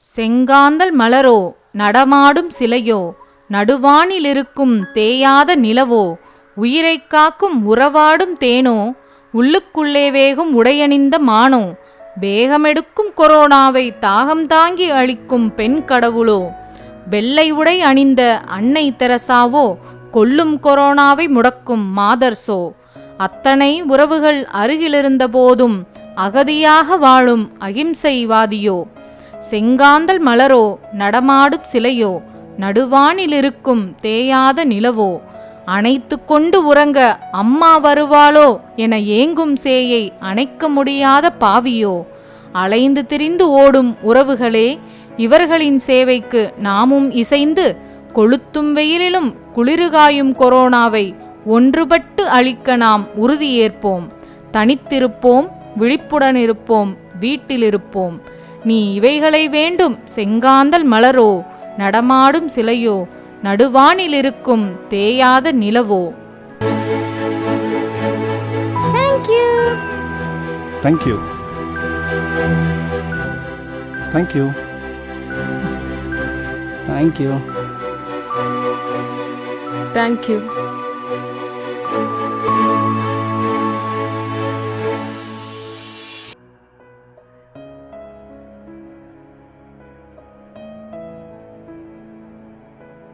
செங்காந்தல் மலரோ நடமாடும் சிலையோ நடுவானிலிருக்கும் தேயாத நிலவோ உயிரைக் காக்கும் உறவாடும் தேனோ உள்ளுக்குள்ளே வேகும் உடையணிந்த மானோ வேகமெடுக்கும் கொரோனாவை தாகம் தாங்கி அளிக்கும் பெண் கடவுளோ வெள்ளை உடை அணிந்த அன்னை தெரசாவோ கொல்லும் கொரோனாவை முடக்கும் மாதர்சோ அத்தனை உறவுகள் அருகிலிருந்த போதும் அகதியாக வாழும் அகிம்சைவாதியோ செங்காந்தல் மலரோ நடமாடும் சிலையோ நடுவானிலிருக்கும் தேயாத நிலவோ அணைத்து கொண்டு உறங்க அம்மா வருவாளோ என ஏங்கும் சேயை அணைக்க முடியாத பாவியோ அலைந்து திரிந்து ஓடும் உறவுகளே இவர்களின் சேவைக்கு நாமும் இசைந்து கொளுத்தும் வெயிலிலும் குளிருகாயும் கொரோனாவை ஒன்றுபட்டு அழிக்க நாம் உறுதியேற்போம். தனித்திருப்போம் விழிப்புடன் இருப்போம் வீட்டிலிருப்போம் நீ இவைகளை வேண்டும் செங்காந்தல் மலரோ நடமாடும் சிலையோ நடுவானிலிருக்கும் தேயாத நிலவோ Thank you. Thank you. Thank you. Thank you thank you